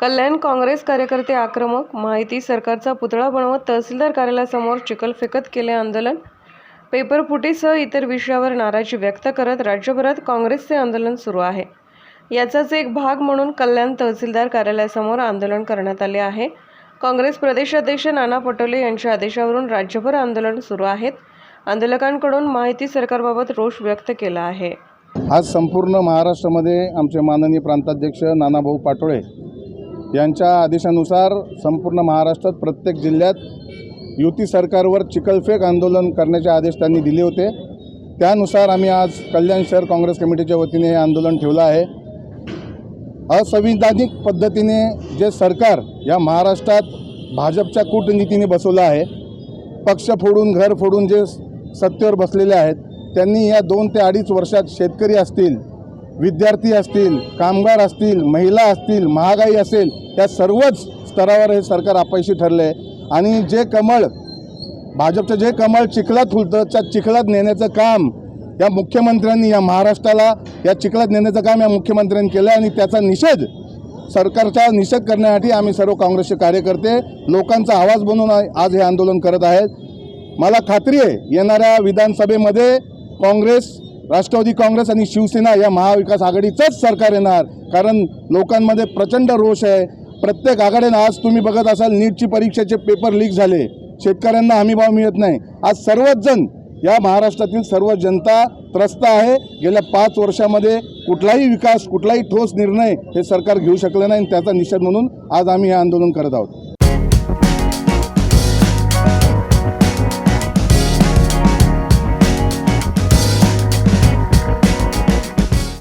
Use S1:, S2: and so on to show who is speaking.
S1: कल्याण काँग्रेस कार्यकर्ते आक्रमक माहिती सरकारचा पुतळा बनवत तहसीलदार कार्यालयासमोर चिखल फेकत केले आंदोलन. पेपरफुटीसह इतर विषयावर नाराजी व्यक्त करत राज्यभरात काँग्रेसचे आंदोलन सुरू आहे. याचाच एक भाग म्हणून कल्याण तहसीलदार कार्यालयासमोर आंदोलन करण्यात आले आहे. काँग्रेस प्रदेशाध्यक्ष नाना पटोले यांच्या आदेशावरून राज्यभर आंदोलन सुरू आहेत. आंदोलकांकडून माहिती सरकारबाबत रोष व्यक्त केला आहे.
S2: आज संपूर्ण महाराष्ट्रामध्ये आमचे माननीय प्रांताध्यक्ष नानाभाऊ पाटोळे यांच्या आदेशानुसार संपूर्ण महाराष्ट्रात प्रत्येक जिल्ह्यात युती सरकारवर चिखलफेक आंदोलन करण्याचे आदेश त्यांनी दिले होते. त्यानुसार आम्ही आज कल्याण शहर काँग्रेस कमिटीच्या वतीने हे आंदोलन ठेवलं आहे. असंविधानिक पद्धतीने जे सरकार या महाराष्ट्रात भाजपच्या कूटनीतीने बसवलं आहे पक्ष फोडून घर फोडून जे सत्तेवर बसलेले आहेत त्यांनी या दोन ते अडीच वर्षात शेतकरी असतील विद्यार्थी असतील कामगार असतील महिला असतील महागाई असेल त्या सर्वच स्तरावर हे सरकार अपयशी ठरले आहे आणि जे कमळ भाजपचं जे कमळ चिखलात फुलतं त्या चिखलात नेण्याचं काम या मुख्यमंत्र्यांनी या महाराष्ट्राला या चिखलात नेण्याचं काम या मुख्यमंत्र्यांनी केलं आहे आणि त्याचा निषेध सरकारचा निषेध करण्यासाठी आम्ही सर्व काँग्रेसचे कार्यकर्ते लोकांचा आवाज बनवून आज हे आंदोलन करत आहेत. मला खात्री आहे येणाऱ्या विधानसभेमध्ये काँग्रेस राष्ट्रवादी काँग्रेस आणि शिवसेना या महाविकास आघाडीचंच सरकार येणार. कारण लोकांमध्ये प्रचंड रोष आहे. प्रत्येक आघाडीनं आज तुम्ही बघत असाल नीटची परीक्षेचे पेपर लीक झाले. शेतकऱ्यांना हमीभाव मिळत नाही. आज सर्वच जण या महाराष्ट्रातील सर्व जनता त्रस्त आहे. गेल्या पाच वर्षामध्ये कुठलाही विकास कुठलाही ठोस निर्णय हे सरकार घेऊ शकलं नाही आणि त्याचा निषेध म्हणून आज आम्ही हे आंदोलन करत आहोत.